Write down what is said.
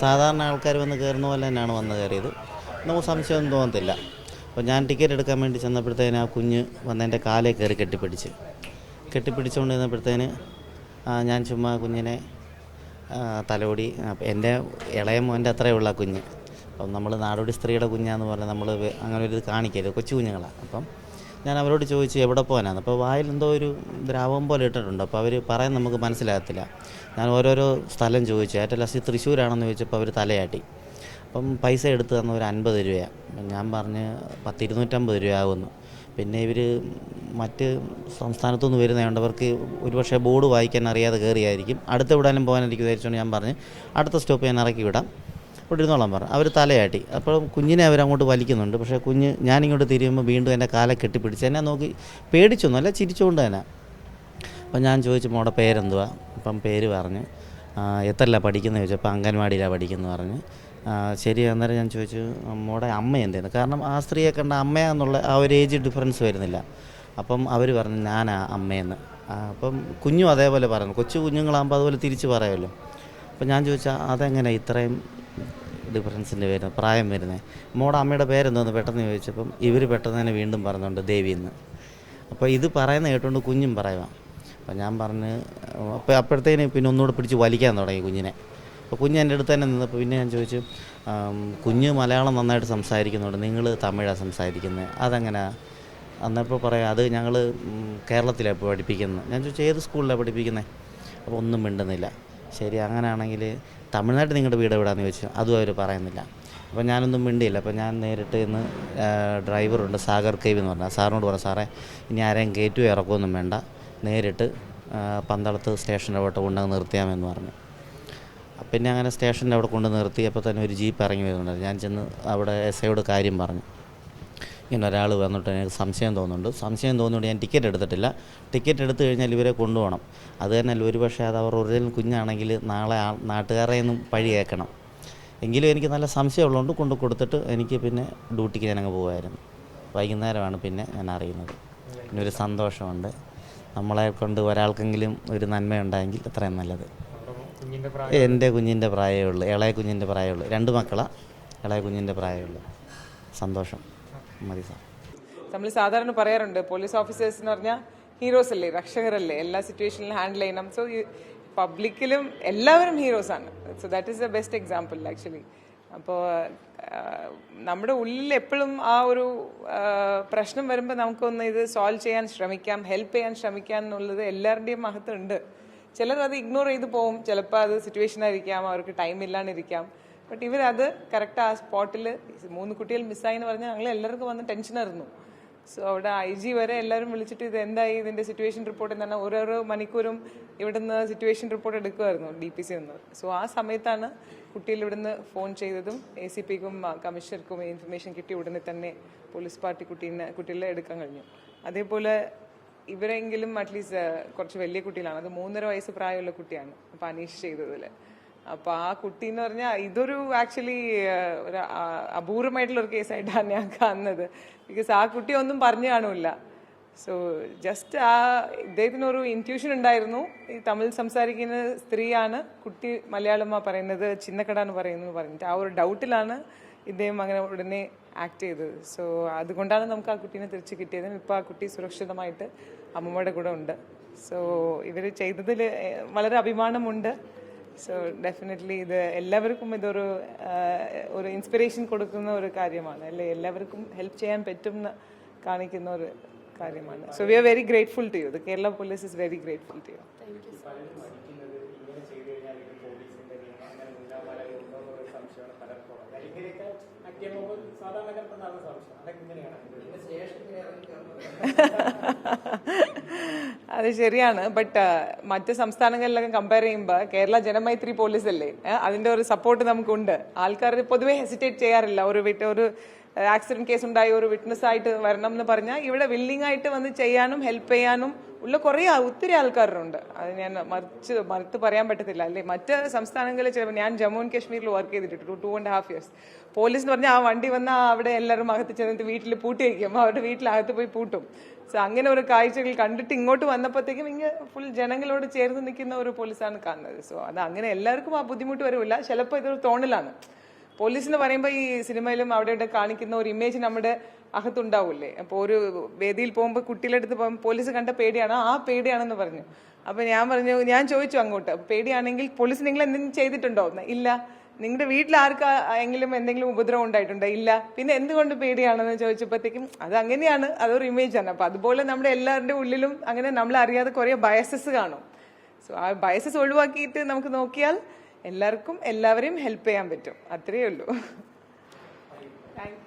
സാധാരണ ആൾക്കാർ വന്ന് കയറുന്ന പോലെ തന്നെയാണ് വന്ന് കയറിയത്. നമുക്ക് സംശയമൊന്നും തോന്നത്തില്ല. അപ്പോൾ ഞാൻ ടിക്കറ്റ് എടുക്കാൻ വേണ്ടി ചെന്നപ്പോഴത്തേന് ആ കുഞ്ഞ് വന്ന് എന്റെ കാലേ കയറി കെട്ടിപ്പിടിച്ച്. കെട്ടിപ്പിടിച്ചുകൊണ്ട് നിന്നപ്പോഴത്തേന് ഞാൻ ചുമ്മാ കുഞ്ഞിനെ തലോടി എന്റെ ഇളയ മോന്റെ അത്രയേ ഉള്ള കുഞ്ഞ്. അപ്പം നമ്മൾ നാടോടി സ്ത്രീയുടെ കുഞ്ഞാന്ന് പറഞ്ഞാൽ നമ്മൾ അങ്ങനെ ഒരു ഇത് കാണിക്കരുത്. കൊച്ചു കുഞ്ഞുങ്ങളാണ് അപ്പം ഞാൻ അവരോട് ചോദിച്ചു എവിടെ പോകാനാണ് അപ്പോൾ വായിൽ എന്തോ ഒരു ദ്രാവകം പോലെ ഇട്ടിട്ടുണ്ട്. അപ്പോൾ അവർ പറയാൻ നമുക്ക് മനസ്സിലാകത്തില്ല. ഞാൻ ഓരോരോ സ്ഥലം ചോദിച്ചു. ഏറ്റവും ലാസ്റ്റ് തൃശ്ശൂരാണെന്ന് ചോദിച്ചപ്പോൾ അവർ തലയാട്ടി. അപ്പം പൈസ എടുത്ത് തന്ന ഒരു അൻപത് രൂപയാണ് ഞാൻ പറഞ്ഞ് പത്ത് ഇരുന്നൂറ്റമ്പത് രൂപ ആകുമെന്ന് പിന്നെ ഇവർ മറ്റ് സംസ്ഥാനത്തുനിന്ന് വരുന്നതുകൊണ്ട് അവർക്ക് ഒരുപക്ഷെ ബോർഡ് വായിക്കാൻ അറിയാതെ കയറിയായിരിക്കും അടുത്ത് വിടാനും പോകാനായിരിക്കും വിചാരിച്ചുകൊണ്ട് ഞാൻ പറഞ്ഞ് അടുത്ത സ്റ്റോപ്പ് ഞാൻ ഇറക്കി വിടാം. പറ പറഞ്ഞു. അവർ തലയാട്ടി. അപ്പോൾ കുഞ്ഞിനെ അവരങ്ങോട്ട് വലിക്കുന്നുണ്ട്. പക്ഷേ കുഞ്ഞ് ഞാനിങ്ങോട്ട് തിരിയുമ്പോൾ വീണ്ടും എന്റെ കാലെ കെട്ടിപ്പിടിച്ച് എന്നെ നോക്കി പേടിച്ചൊന്നുമല്ല ചിരിച്ചുകൊണ്ട് തന്നെ. അപ്പം ഞാൻ ചോദിച്ചു മോടെ പേരെന്തുവാ? അപ്പം പേര് പറഞ്ഞ് എത്രല്ല പഠിക്കുന്നത്? ചോദിച്ചപ്പോൾ അംഗൻവാടിയിലാണ് പഠിക്കുന്നത് പറഞ്ഞ്. ശരി അന്നേരം ഞാൻ ചോദിച്ചു മോടെ അമ്മ എന്തേന്ന്? കാരണം ആ സ്ത്രീയെ കണ്ട അമ്മയാന്നുള്ള ആ ഒരു ഏജ് ഡിഫറൻസ് വരുന്നില്ല. അപ്പം അവർ പറഞ്ഞു ഞാനാ അമ്മയെന്ന് അപ്പം കുഞ്ഞും അതേപോലെ പറഞ്ഞു. കൊച്ചു കുഞ്ഞുങ്ങളാകുമ്പോൾ അതുപോലെ തിരിച്ച് പറയുമല്ലോ. അപ്പം ഞാൻ ചോദിച്ചാൽ അതെങ്ങനെ ഇത്രയും ഡിഫറൻസിന്റെ വരുന്നത് പ്രായം വരുന്നത് മോടെ അമ്മയുടെ പേരെന്തോന്ന് പെട്ടെന്ന് ചോദിച്ചപ്പം ഇവർ പെട്ടെന്ന് തന്നെ വീണ്ടും പറഞ്ഞുണ്ട് ദേവി എന്ന്. അപ്പോൾ ഇത് പറയുന്ന കേട്ടുകൊണ്ട് കുഞ്ഞും പറയുക അപ്പോൾ ഞാൻ പറഞ്ഞ് അപ്പോൾ അപ്പോഴത്തേന് പിന്നെ ഒന്നുകൂടെ പിടിച്ച് വലിക്കാൻ തുടങ്ങി കുഞ്ഞിനെ. അപ്പോൾ കുഞ്ഞ് എന്റെ അടുത്ത് തന്നെ നിന്നപ്പോൾ പിന്നെ ഞാൻ ചോദിച്ചു കുഞ്ഞ് മലയാളം നന്നായിട്ട് സംസാരിക്കുന്നുണ്ട്. നിങ്ങൾ തമിഴാണ് സംസാരിക്കുന്നത് അതെങ്ങനെയാണ് അന്നപ്പോൾ പറയാം അത് ഞങ്ങൾ കേരളത്തിലാണ് പഠിപ്പിക്കുന്നത് ഞാൻ ചോദിച്ചു ഏത് സ്കൂളിലാണ് പഠിപ്പിക്കുന്നത് അപ്പോൾ ഒന്നും മിണ്ടുന്നില്ല. ശരി അങ്ങനെയാണെങ്കിൽ തമിഴ്നാട്ടിൽ നിങ്ങളുടെ വീട് എവിടെയാണെന്ന് ചോദിച്ചു. അതും അവർ പറയുന്നില്ല. അപ്പോൾ ഞാനൊന്നും മിണ്ടിയില്ല. അപ്പോൾ ഞാൻ നേരിട്ട് ഇന്ന് ഡ്രൈവറുണ്ട് സാഗർ കേവ് എന്ന് പറഞ്ഞാൽ സാറിനോട് പറഞ്ഞു സാറേ ഇനി ആരെയും കയറ്റുമോ ഇറക്കുമൊന്നും വേണ്ട. നേരിട്ട് പന്തളത്ത് സ്റ്റേഷന്റെ അവിടെ കൊണ്ടുവന്ന് നിർത്തിയാമെന്ന് പറഞ്ഞു. പിന്നെ അങ്ങനെ സ്റ്റേഷന്റെ അവിടെ കൊണ്ട് നിർത്തിയപ്പോൾ തന്നെ ഒരു ജീപ്പ് ഇറങ്ങി വരുന്നുണ്ടായിരുന്നു. ഞാൻ ചെന്ന് അവിടെ എസ് ഐയോട് കാര്യം പറഞ്ഞു. ഇങ്ങനെ ഒരാൾ വന്നിട്ട് എനിക്ക് സംശയം തോന്നുന്നുണ്ട്. സംശയം തോന്നുന്നുണ്ട് ഞാൻ ടിക്കറ്റ് എടുത്തിട്ടില്ല. ടിക്കറ്റ് എടുത്തു കഴിഞ്ഞാൽ ഇവരെ കൊണ്ടുപോകണം. അത് തന്നെ അല്ല ഒരു പക്ഷേ അത് അവർ ഒറിജിനൽ കുഞ്ഞാണെങ്കിൽ നാളെ ആ നാട്ടുകാരെ നിന്നും പഴി കേൾക്കണം എങ്കിലും എനിക്ക് നല്ല സംശയമുള്ളതുകൊണ്ട് കൊണ്ട് കൊടുത്തിട്ട് എനിക്ക് പിന്നെ ഡ്യൂട്ടിക്ക് ഞാനങ്ങ് പോകുമായിരുന്നു വൈകുന്നേരമാണ് പിന്നെ ഞാൻ അറിയുന്നത്. പിന്നെ ഒരു സന്തോഷമുണ്ട്. നമ്മളെ കൊണ്ട് ഒരാൾക്കെങ്കിലും ഒരു നന്മയുണ്ടായെങ്കിൽ അത്രയും നല്ലത്. എന്റെ കുഞ്ഞിന്റെ പ്രായമേ ഉള്ളൂ. ഇളയ കുഞ്ഞിന്റെ പ്രായമേ ഉള്ളൂ. രണ്ട് മക്കളാണ് ഇളയ കുഞ്ഞിന്റെ പ്രായമേ ഉള്ളൂ. സന്തോഷം. മതി സാർ. നമ്മൾ സാധാരണ പറയാറുണ്ട് പോലീസ് ഓഫീസേഴ്സ് എന്ന് പറഞ്ഞാൽ ഹീറോസ് അല്ലേ രക്ഷകരല്ലേ എല്ലാ സിറ്റുവേഷനിലും ഹാൻഡിൽ ചെയ്യണം. സോ പബ്ലിക്കിലും എല്ലാവരും ഹീറോസ് ആണ്. So that is the best example actually അപ്പോൾ നമ്മുടെ ഉള്ളിൽ എപ്പോഴും ആ ഒരു പ്രശ്നം വരുമ്പോൾ നമുക്കൊന്ന് ഇത് സോൾവ് ചെയ്യാൻ ശ്രമിക്കാം ഹെൽപ്പ് ചെയ്യാൻ ശ്രമിക്കാം എന്നുള്ളത് എല്ലാവരുടെയും മഹത്വമുണ്ട് ചിലർ അത് ഇഗ്നോർ ചെയ്ത് പോകും ചിലപ്പോൾ അത് സിറ്റുവേഷൻ ആയിരിക്കാം അവർക്ക് ടൈം ഇല്ലാണ്ടിരിക്കാം. ബട്ട് ഇവരത് കറക്റ്റ് ആ സ്പോട്ടിൽ മൂന്ന് കുട്ടികൾ മിസ്സായി എന്ന് പറഞ്ഞാൽ ഞങ്ങൾ എല്ലാവർക്കും വന്ന് ടെൻഷനായിരുന്നു സോ അവിടെ ഐ ജി വരെ എല്ലാവരും വിളിച്ചിട്ട് ഇത് എന്തായി ഇതിന്റെ സിറ്റുവേഷൻ റിപ്പോർട്ട് പറഞ്ഞാൽ ഓരോരോ മണിക്കൂറും ഇവിടുന്ന് സിറ്റുവേഷൻ റിപ്പോർട്ട് എടുക്കുമായിരുന്നു ഡി പി സി നിന്ന് സോ ആ സമയത്താണ് കുട്ടികൾ ഇവിടുന്ന് ഫോൺ ചെയ്തതും എ സി പിക്കും കമ്മീഷണർക്കും ഇൻഫർമേഷൻ കിട്ടി ഉടനെ തന്നെ പോലീസ് പാർട്ടി കുട്ടീനെ കുട്ടികളെ എടുക്കാൻ കഴിഞ്ഞു. അതേപോലെ ഇവരെങ്കിലും അറ്റ്ലീസ്റ്റ് കുറച്ച് വലിയ കുട്ടികളാണ്. അത് മൂന്നര വയസ്സ് പ്രായമുള്ള കുട്ടിയാണ്. അപ്പോൾ അനീഷ് ചെയ്തതിൽ അപ്പൊ ആ കുട്ടി എന്ന് പറഞ്ഞാൽ ഇതൊരു ആക്ച്വലി ഒരു അപൂർവമായിട്ടുള്ള ഒരു കേസായിട്ടാണ് ഞാൻ കാണുന്നത്. ബിക്കോസ് ആ കുട്ടി ഒന്നും പറഞ്ഞു കാണൂല സോ ജസ്റ്റ് ആ ഇദ്ദേഹത്തിനൊരു ഇന്റ്യൂഷൻ ഉണ്ടായിരുന്നു. ഈ തമിഴ് സംസാരിക്കുന്ന സ്ത്രീയാണ് കുട്ടി മലയാളമാ പറയുന്നത് ചിന്നക്കടാന്ന് പറയുന്നത് പറഞ്ഞിട്ട്. ആ ഒരു ഡൗട്ടിലാണ് ഇദ്ദേഹം അങ്ങനെ ഉടനെ ആക്ട് ചെയ്തത്. സോ അതുകൊണ്ടാണ് നമുക്ക് ആ കുട്ടീനെ തിരിച്ചു കിട്ടിയത്. ഇപ്പോൾ ആ കുട്ടി സുരക്ഷിതമായിട്ട് അമ്മമ്മയുടെ കൂടെ ഉണ്ട്. സോ ഇവർ ചെയ്തതിൽ വളരെ അഭിമാനമുണ്ട്. സോ ഡെഫിനറ്റ്ലി ഇത് എല്ലാവർക്കും ഇതൊരു ഒരു ഇൻസ്പിറേഷൻ കൊടുക്കുന്ന ഒരു കാര്യമാണ്. അല്ലെ? എല്ലാവർക്കും ഹെൽപ്പ് ചെയ്യാൻ പറ്റും എന്ന് കാണിക്കുന്ന ഒരു കാര്യമാണ്. So we are very grateful to you the Kerala police is very grateful to you അത് ശരിയാണ്. ബട്ട് മറ്റ് സംസ്ഥാനങ്ങളിലൊക്കെ കമ്പയർ ചെയ്യുമ്പോൾ കേരള ജനമൈത്രി പോലീസ് അല്ലേ? അതിന്റെ ഒരു സപ്പോർട്ട് നമുക്കുണ്ട്. ആൾക്കാർ പൊതുവെ ഹെസിറ്റേറ്റ് ചെയ്യാറില്ല. ഒരു വിട്ട് ഒരു ആക്സിഡന്റ് കേസ് ഉണ്ടായി ഒരു വിറ്റ്നസ് ആയിട്ട് വരണം എന്ന് പറഞ്ഞാൽ ഇവിടെ വില്ലിംഗ് ആയിട്ട് വന്ന് ചെയ്യാനും ഹെൽപ്പ് ചെയ്യാനും ഉള്ള കുറേ ഒത്തിരി ആൾക്കാരുണ്ട്. അത് ഞാൻ മറിച്ച് മറുത്ത് പറയാൻ പറ്റത്തില്ല. അല്ലേ? മറ്റ് സംസ്ഥാനങ്ങളിൽ ചിലപ്പോൾ ഞാൻ ജമ്മു ആൻഡ് കാശ്മീരിൽ വർക്ക് ചെയ്തിട്ടുണ്ട്. Two and half years police എന്ന് പറഞ്ഞാൽ ആ വണ്ടി വന്നാൽ അവിടെ എല്ലാവരും അകത്ത് ചെന്നിട്ട് വീട്ടിൽ പൂട്ടി വയ്ക്കും അവരുടെ വീട്ടിലകത്ത് പോയി പൂട്ടും. സോ അങ്ങനെ ഒരു കാഴ്ചകൾ കണ്ടിട്ട് ഇങ്ങോട്ട് വന്നപ്പോഴത്തേക്കും ഇങ്ങനെ ഫുൾ ജനങ്ങളോട് ചേർന്ന് നിൽക്കുന്ന ഒരു പോലീസാണ് കാണുന്നത്. സോ അത് അങ്ങനെ എല്ലാവർക്കും ആ ബുദ്ധിമുട്ട് വരില്ല. ചിലപ്പോൾ ഇതൊരു തോന്നലാണ്. പോലീസ് എന്ന് പറയുമ്പോൾ ഈ സിനിമയിലും അവിടെ ഇവിടെ കാണിക്കുന്ന ഒരു ഇമേജ് നമ്മുടെ അകത്തുണ്ടാവില്ലേ? അപ്പോൾ ഒരു വേദിയിൽ പോകുമ്പോൾ കുട്ടികളെടുത്ത് പോകുമ്പോൾ പോലീസ് കണ്ട പേടിയാണ്. ആ പേടിയാണെന്ന് പറഞ്ഞു. അപ്പോൾ ഞാൻ പറഞ്ഞു ഞാൻ ചോദിച്ചു അങ്ങോട്ട്. പേടിയാണെങ്കിൽ പോലീസ് നിങ്ങൾ എന്തെങ്കിലും ചെയ്തിട്ടുണ്ടോ? ഇല്ല. നിങ്ങളുടെ വീട്ടിൽ ആർക്കാ എങ്കിലും എന്തെങ്കിലും ഉപദ്രവം ഉണ്ടായിട്ടുണ്ടോ? ഇല്ല. പിന്നെ എന്തുകൊണ്ട് പേടിയാണെന്ന് ചോദിച്ചപ്പോഴത്തേക്കും അത് അങ്ങനെയാണ് അതൊരു ഇമേജ് ആണ്. അപ്പോൾ അതുപോലെ നമ്മുടെ എല്ലാവരുടെ ഉള്ളിലും അങ്ങനെ നമ്മൾ അറിയാതെ കുറേ ബയസസ് കാണും. സോ ആ ബയസസ് ഒഴിവാക്കിയിട്ട് നമുക്ക് നോക്കിയാൽ എല്ലാവർക്കും എല്ലാവരെയും ഹെൽപ്പ് ചെയ്യാൻ പറ്റും. അത്രയേ ഉള്ളൂ. താങ്ക്